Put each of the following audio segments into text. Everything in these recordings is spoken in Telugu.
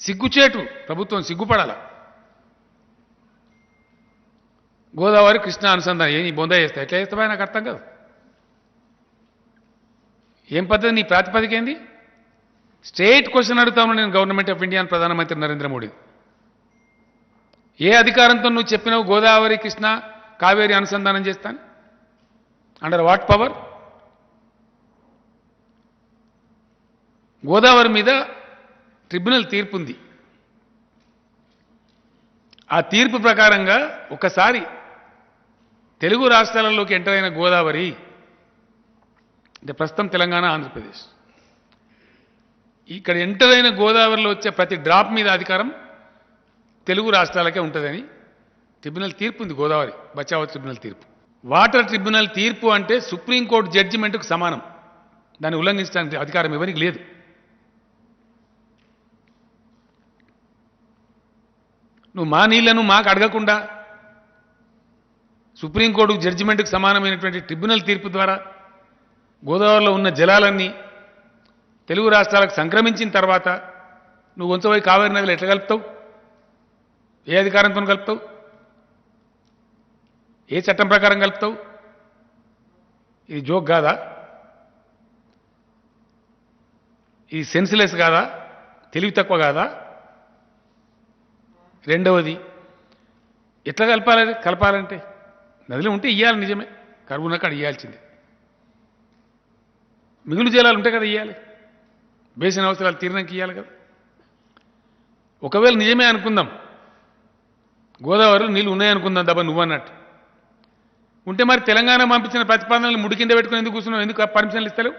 సిగ్గుచేటు. ప్రభుత్వం సిగ్గుపడాల. గోదావరి కృష్ణ అనుసంధానం. ఏం బొంద చేస్తా? ఎట్లా చేస్తావా? నాకు అర్థం కాదు. ఏం పద్ధతి? నీ ప్రాతిపదిక ఏంది? స్టేట్ క్వశ్చన్ అడుగుతాను నేను గవర్నమెంట్ ఆఫ్ ఇండియా అని ప్రధానమంత్రి నరేంద్ర మోడీ. ఏ అధికారంతో నువ్వు చెప్పినావు గోదావరి కృష్ణ కావేరి అనుసంధానం చేస్తాను? అండర్ వాట్ పవర్ గోదావరి మీద ట్రిబ్యునల్ తీర్పు ఉంది ఆ తీర్పు ప్రకారంగా ఒకసారి తెలుగు రాష్ట్రాలలోకి ఎంటర్ అయిన గోదావరి అంటే ప్రస్తుతం తెలంగాణ ఆంధ్రప్రదేశ్. ఇక్కడ ఎంటర్ అయిన గోదావరిలో వచ్చే ప్రతి డ్రాప్ మీద అధికారం తెలుగు రాష్ట్రాలకే ఉంటుందని ట్రిబ్యునల్ తీర్పు ఉంది గోదావరి బచావో ట్రిబ్యునల్ తీర్పు. వాటర్ ట్రిబ్యునల్ తీర్పు అంటే సుప్రీంకోర్టు జడ్జిమెంట్కు సమానం. దాన్ని ఉల్లంఘించడానికి అధికారం ఎవరికి లేదు. నువ్వు మా నీళ్ళను మాకు అడగకుండా సుప్రీంకోర్టు జడ్జిమెంట్కు సమానమైనటువంటి ట్రిబ్యునల్ తీర్పు ద్వారా గోదావరిలో ఉన్న జలాలన్నీ తెలుగు రాష్ట్రాలకు సంక్రమించిన తర్వాత నువ్వు వంచబోయి కావేరి నదులు ఎట్లా కలుపుతావు? ఏ అధికారంతో కలుపుతావు? ఏ చట్టం ప్రకారం కలుపుతావు? ఇది జోక్ కాదా? ఇది సెన్స్లెస్ కాదా? తెలివి తక్కువ కాదా? రెండవది ఎట్లా కలపాలి కలపాలంటే నదిలో ఉంటే ఇయ్యాలి నిజమే కరువున కాడ ఇయ్యాల్సిందే. మిగులు జలాలు ఉంటాయి కదా ఇయ్యాలి బేసిన అవసరాలు తీరినాక ఇయ్యాలి కదా. ఒకవేళ నిజమే అనుకుందాం గోదావరిలో నీళ్ళు ఉన్నాయనుకుందాం దబ్బ నువ్వు అన్నట్టు ఉంటే మరి తెలంగాణ పంపించిన ప్రతిపాదనలు ముడి కింద పెట్టుకుని ఎందుకు కూర్చున్నావు ఎందుకు పర్మిషన్లు ఇస్తలేవు?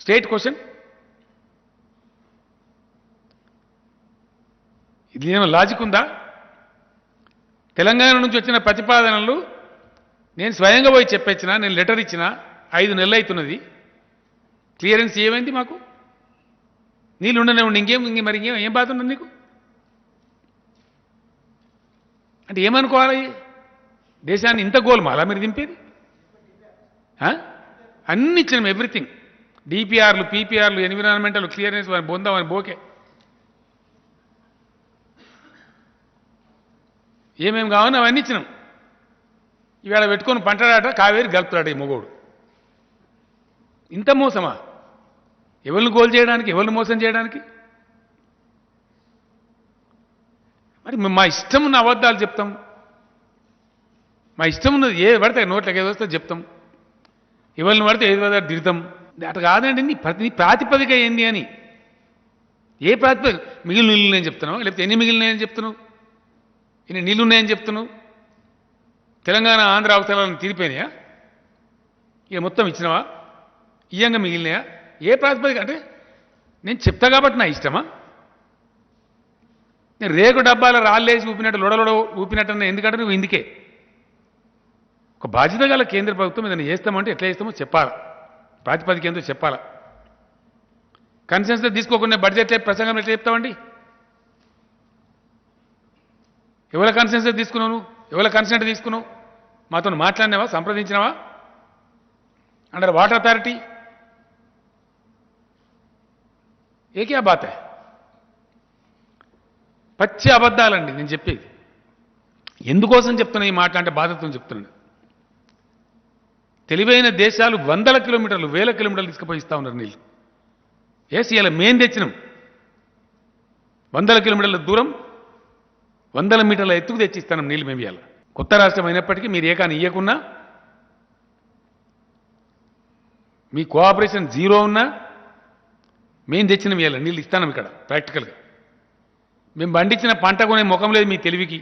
State question. ఇది ఏమైనా లాజిక్ ఉందా? తెలంగాణ నుంచి వచ్చిన ప్రతిపాదనలు నేను స్వయంగా పోయి చెప్పొచ్చిన నేను లెటర్ ఇచ్చిన ఐదు నెలలు అవుతున్నది క్లియరెన్స్ ఏమైంది మాకు? నీళ్ళు ఉండనే ఉండి ఇంకేం ఇంకే మరి ఇంకేం ఏం బాధ ఉన్నది నీకు? అంటే ఏమనుకోవాలి? దేశాన్ని ఇంత గోల్మాలా మీరు దింపేది? అన్ని ఇచ్చినాం ఎవ్రీథింగ్ డిపిఆర్లు పీపీఆర్లు ఎన్విరాన్మెంటల్ క్లియరెన్స్ వారిని పొందామని బోకే. ఏమేమి కావాలో అవన్నీ ఇచ్చినాం. ఇవాళ పెట్టుకొని పంటడాట కావేరి గలుపుతాడు ఈ మొగోడు. ఇంత మోసమా? ఎవరిని గోల్ చేయడానికి ఎవరిని మోసం చేయడానికి? మరి మా ఇష్టం ఉన్న అబద్ధాలు చెప్తాం. మా ఇష్టం ఉన్నది ఏ పడితే నోట్లకి ఏది వస్తే చెప్తాం. ఎవరిని పడితే ఏది పడితే తిడతాం. అట్లా కాదండి నీ ప్రతి ప్రాతిపదిక ఏంది అని. ఏ ప్రాతిపదిక? మిగిలిన నేను చెప్తున్నావు? లేకపోతే ఎన్ని మిగిలినాయని చెప్తున్నావు? ఇన్ని నీళ్ళు ఉన్నాయని చెప్తున్నావు? తెలంగాణ ఆంధ్ర అవసరాలను తీరిపోయినాయా? ఇక మొత్తం ఇచ్చినావా? ఇయ్యంగా మిగిలినాయా? ఏ ప్రాతిపదిక? అంటే నేను చెప్తా కాబట్టి నా ఇష్టమా? నేను రేకు డబ్బాల రాళ్ళేసి ఊపినట్టు లొడలొడ ఊపినట్టు ఎందుకంటే నువ్వు ఇందుకే. ఒక బాధ్యత గల కేంద్ర ప్రభుత్వం ఏదైనా చేస్తామంటే ఎట్లా చేస్తామో చెప్పాలా. ప్రాతిపదిక ఏందో చెప్పాలా. కన్సెన్స్ తీసుకోకుండా బడ్జెట్ ప్రసంగం ఎట్లా చెప్తామండి? ఎవరి కన్సెన్స్ తీసుకున్నావు నువ్వు? ఎవరి కన్సెంట్ తీసుకున్నావు? మాతో మాట్లాడినావా? సంప్రదించినావా? అండర్ వాటర్ అథారిటీ ఏ బాత పచ్చి అబద్ధాలండి నేను చెప్పేది. ఎందుకోసం చెప్తున్నా ఈ మాట అంటే బాధతో చెప్తున్నాను. తెలివైన దేశాలు వందల కిలోమీటర్లు వేల కిలోమీటర్లు తీసుకుపోయి ఇస్తా ఉన్నారు నీళ్ళు. ఏసీ ఇలా మేం తెచ్చినాం. వందల కిలోమీటర్ల దూరం వందల మీటర్ల ఎత్తుకు తెచ్చిస్తాను నీళ్ళు మేము ఇవ్వాలి కొత్త రాష్ట్రం అయినప్పటికీ మీరు ఏ కానీ ఇవ్వకున్నా మీ కోఆపరేషన్ జీరో ఉన్నా మేము తెచ్చిన ఇవ్వాలి నీళ్ళు ఇస్తాను ఇక్కడ ప్రాక్టికల్గా. మేము పండించిన పంట కొనే ముఖం లేదు మీ తెలివికి.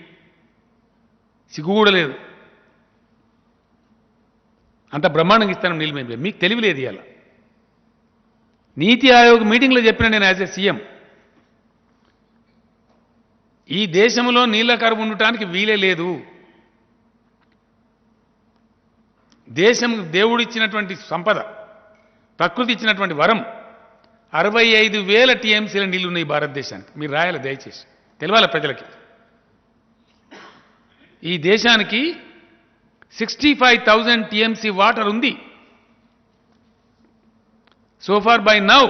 సిగ్గు కూడా లేదు. అంత బ్రహ్మాండంగా ఇస్తాను నీళ్ళు మేము మీకు తెలివి లేదు ఇవాళ నీతి ఆయోగ్ మీటింగ్లో చెప్పిన నేను యాజ్ ఎ సీఎం. ఈ దేశంలో నీళ్ళ కరువు ఉండటానికి వీలే లేదు. దేశం దేవుడిచ్చినటువంటి సంపద ప్రకృతి ఇచ్చినటువంటి వరం అరవై ఐదు వేల టీఎంసీల నీళ్ళు ఉన్నాయి భారతదేశానికి. మీరు రాయాలి దయచేసి. తెలియాలి ప్రజలకి? ఈ దేశానికి sixty five thousand TMC water ఉంది. So far by now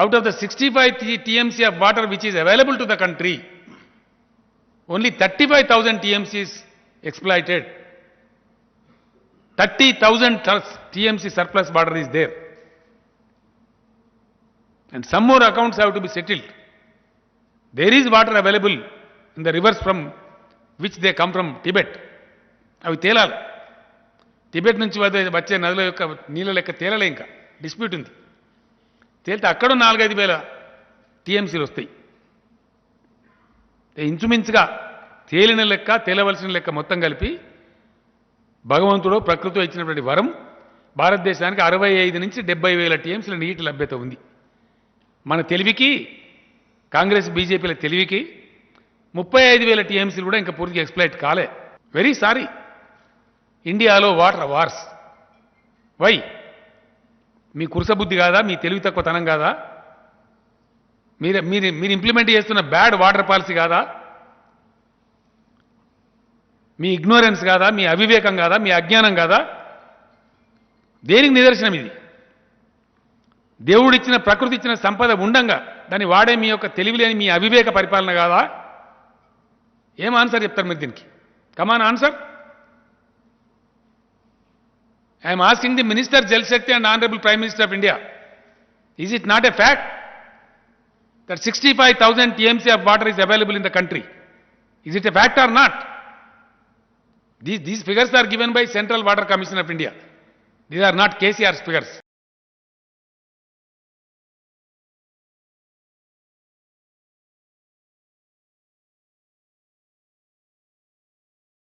out of the 65 T- TMC of water which is available to the country, only 35,000 TMC is exploited. 30,000 tons TMC surplus water is there. And some more accounts have to be settled. There is water available in the rivers from which they come from Tibet. అవి తేలాలి టిబెట్ నుంచి వచ్చే నదుల యొక్క నీళ్ళ లెక్క తేలలే ఇంకా డిస్ప్యూట్ ఉంది తేలితే అక్కడ నాలుగైదు వేల టీఎంసీలు వస్తాయి. ఇంచుమించుగా తేలిన లెక్క తేలవలసిన లెక్క మొత్తం కలిపి భగవంతుడు ప్రకృతిలో ఇచ్చినటువంటి వరం భారతదేశానికి అరవై ఐదు నుంచి డెబ్బై వేల టీఎంసీల నీటి లభ్యత ఉంది. మన తెలివికి కాంగ్రెస్ బీజేపీల తెలివికి ముప్పై ఐదు వేల టీఎంసీలు కూడా ఇంకా పూర్తిగా ఎక్స్ప్లైట్ కాలే. Very sorry. ఇండియాలో వాటర్ వార్స్. వై? మీ కురసబుద్ధి కాదా? మీ తెలివి తక్కువతనం కాదా? మీరు మీరు మీరు ఇంప్లిమెంట్ చేస్తున్న బ్యాడ్ వాటర్ పాలసీ కాదా? మీ ఇగ్నోరెన్స్ కాదా? మీ అవివేకం కాదా? మీ అజ్ఞానం కాదా? దేనికి నిదర్శనం ఇది? దేవుడిచ్చిన ప్రకృతి ఇచ్చిన సంపద ఉండంగా దాన్ని వాడే మీ యొక్క తెలివి లేని మీ అవివేక పరిపాలన కాదా? ఏం ఆన్సర్ చెప్తారు మీరు దీనికి? Come on answer I am asking the Minister Jal Shakti and Honorable Prime Minister of India. Is it not a fact that 65,000 TMC of water is available in the country? Is it a fact or not? These, these figures are given by Central Water Commission of India. These are not KCR's figures.